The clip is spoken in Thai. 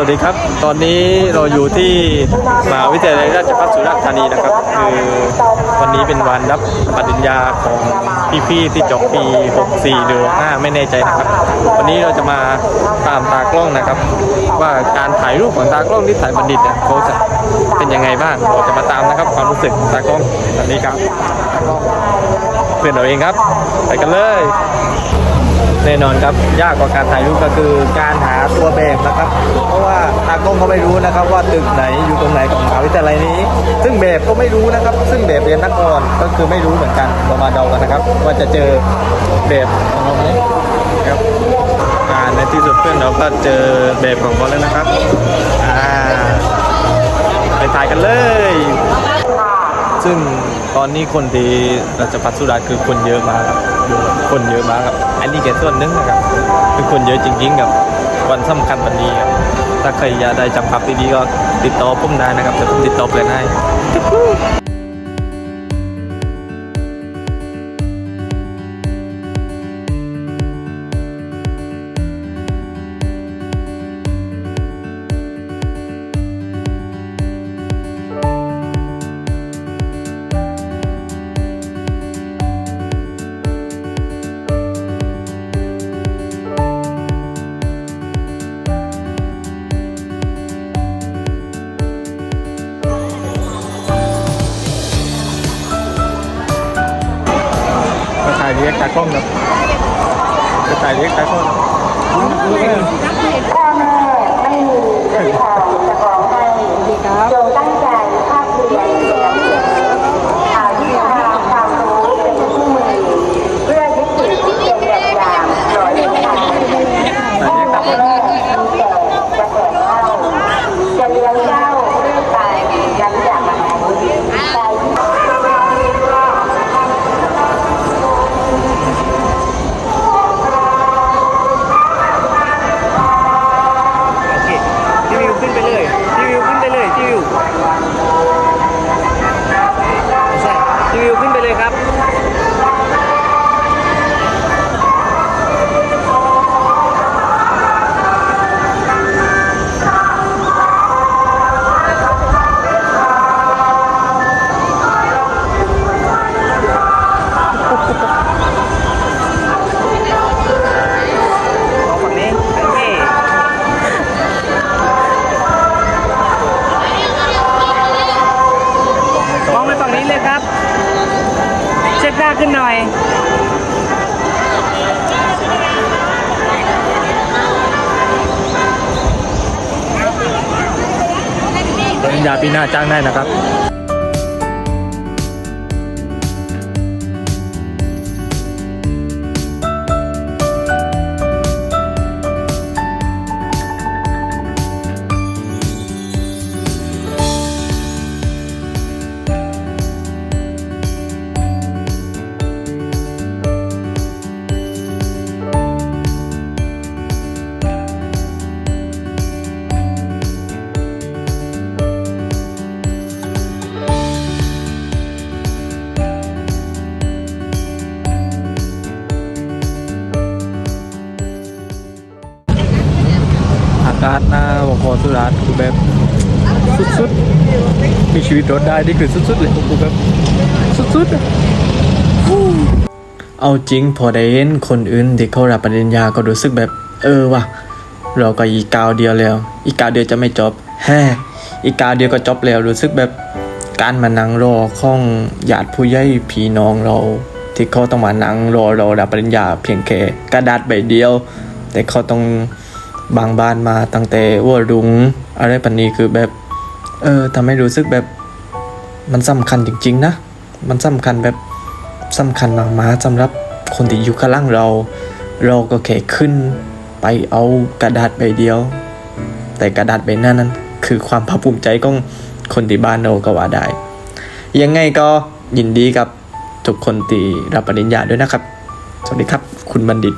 วัสดีครับ ตอนนี้เราอยู่ที่มหาวิทยาลัยราชภัฏสุราษฎร์ธานีนะครับ คือวันนี้เป็นวันรับปริญญาของพี่ๆที่จบปี 64หรือ5ไม่แน่ใจนะครับ วันนี้เราจะมาตามตากล้องนะครับ ว่าการถ่ายรูปของตากล้องที่ถ่ายบัณฑิตเนี่ยเขาจะเป็นยังไงบ้างเราจะมาตามนะครับความรู้สึกตากล้องสวัสดีครับเพื่อนเราเองครับ ไปกันเลย แน่นอนครับยากกว่าการถ่ายรูปก็คือการหาตัวแบบนะครับ เพราะว่าตากล้องเขาไม่รู้นะครับ ว่าตึกไหนอยู่ตรงไหนของมหาวิทยาลัยนี้ ซึ่งแบบก็ไม่รู้นะครับ ซึ่งแบบเรียนนักกรก็คือไม่รู้เหมือนกันเรามาเดากันนะครับ ว่าจะเจอแบบของเราไหมครับในที่สุดเพื่อนเราก็เจอแบบของเขาแล้วนะครับอ่าไปถ่ายกันเลย ซึ่งตอนนี้คนที่ราชพัฒสุราษฎร์คือคนเยอะมากครับคนเยอะมากครับ อันนี้แค่ส่วนหนึงนะครับ คือคนเยอะจริงๆกับวันสำคัญวันนี้ครับถ้าใครอยากได้จำภาพดีๆก็ติดต่อผมได้นะครับจะผมติดต่อเพื่อนให้ ก็ถ่ายเรียกตากล้องครับก็ถ่ายเรียกตากล้อง ขึ้นหน่อย ปริญญาปีหน้าจ้างได้นะครับ อากาศหน้าวคอสุราษฎร์คือแบบสุดๆ มีชีวิตรอดได้นี่คือสุดๆเลยคือแบบสุดๆ เอาจริงพอได้เห็นคนอื่นที่เขารับปริญญาก็รู้สึกแบบ เออว่ะเราก็อีกาวเดียวแล้ว อีกาวเดียวจะไม่จบแฮ่อีกกาวเดียวก็จบแล้วรู้สึกแบบการมานั่งรอข้องญาติผู้ใหญ่พี่น้องเรา ที่เขาต้องมานั่งรอเรารับปริญญาเพียงแค่กระดาษใบเดียว แต่เขาต้อง บางบ้านมาตั้งแต่วัวรุงอะไรปันนี้คือแบบ เออทำให้รู้สึกแบบ มันสำคัญจริง ๆ นะ มันสำคัญแบบสำคัญมากมาสำหรับคนที่อยู่ข้างล่างเรา เราก็แค่ขึ้นไปเอากระดาษใบเดียว แต่กระดาษใบนั้นนั้นคือความภาคภูมิใจของคนที่บ้านเราก็ว่าได้ ยังไงก็ยินดีกับทุกคนที่รับปริญญาด้วยนะครับ สวัสดีครับ คุณบัณฑิต